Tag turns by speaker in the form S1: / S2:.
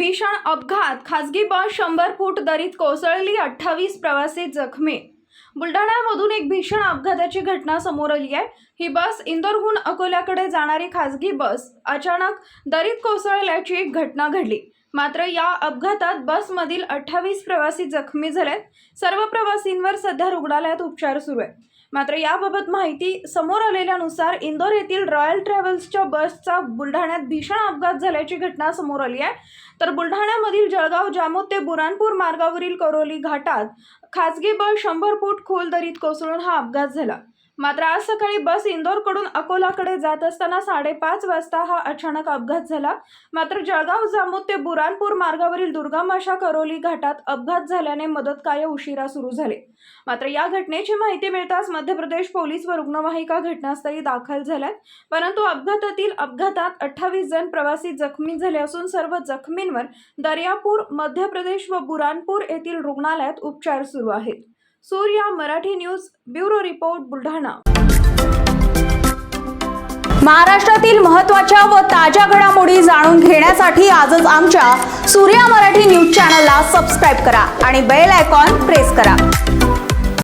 S1: भीषण अपघात. खासगी बस शंभर फूट दरीत कोसळली अठ्ठावीस प्रवासी जखमी. बुलढाण्यामधून एक भीषण अपघाताची घटना समोर आली आहे. ही बस इंदोरहून अकोल्याकडे जाणारी खासगी बस अचानक दरीत कोसळल्याची एक घटना घडली. मात्र या अपघातात बसमधील अठ्ठावीस प्रवासी जखमी झालेत. सर्व प्रवासींवर सध्या रुग्णालयात उपचार सुरू आहे मात्र याबाबत माहिती समोर आलेल्यानुसार इंदोर येथील रॉयल ट्रॅव्हल्सच्या बसचा बुलढाण्यात भीषण अपघात झाल्याची घटना समोर आली आहे. तर बुलढाण्यामधील जळगाव जामोद ते बुरानपूर मार्गावरील करोली घाटात खाजगी बस शंभर फूट खोल दरीत कोसळून हा अपघात झाला. मात्र आज सकाळी बस इंदोरकडून अकोलाकडे जात असताना साडेपाच वाजता हा अचानक अपघात झाला. मात्र जळगाव जामोद ते बुरानपूर मार्गावरील दुर्गम अशा करोली घाटात अपघात झाल्याने मदत कार्य उशिरा सुरू झाले. मात्र या घटनेची माहिती मिळताच मध्य प्रदेश पोलीस व रुग्णवाहिका घटनास्थळी दाखल झाल्यात. परंतु अपघातातील अपघातात अठ्ठावीस जण प्रवासी जखमी झाले असून सर्व जखमींवर दर्यापूर मध्य प्रदेश व बुरानपूर येथील रुग्णालयात उपचार सुरू आहेत. Surya Marathi news bureau report Buldhana.
S2: महाराष्ट्रातील महत्त्वाच्या व ताज्या घडामोडी जाणून घेण्यासाठी आजच आमच्या सूर्या मराठी न्यूज चॅनलला सबस्क्राईब करा आणि बेल आयकॉन प्रेस करा.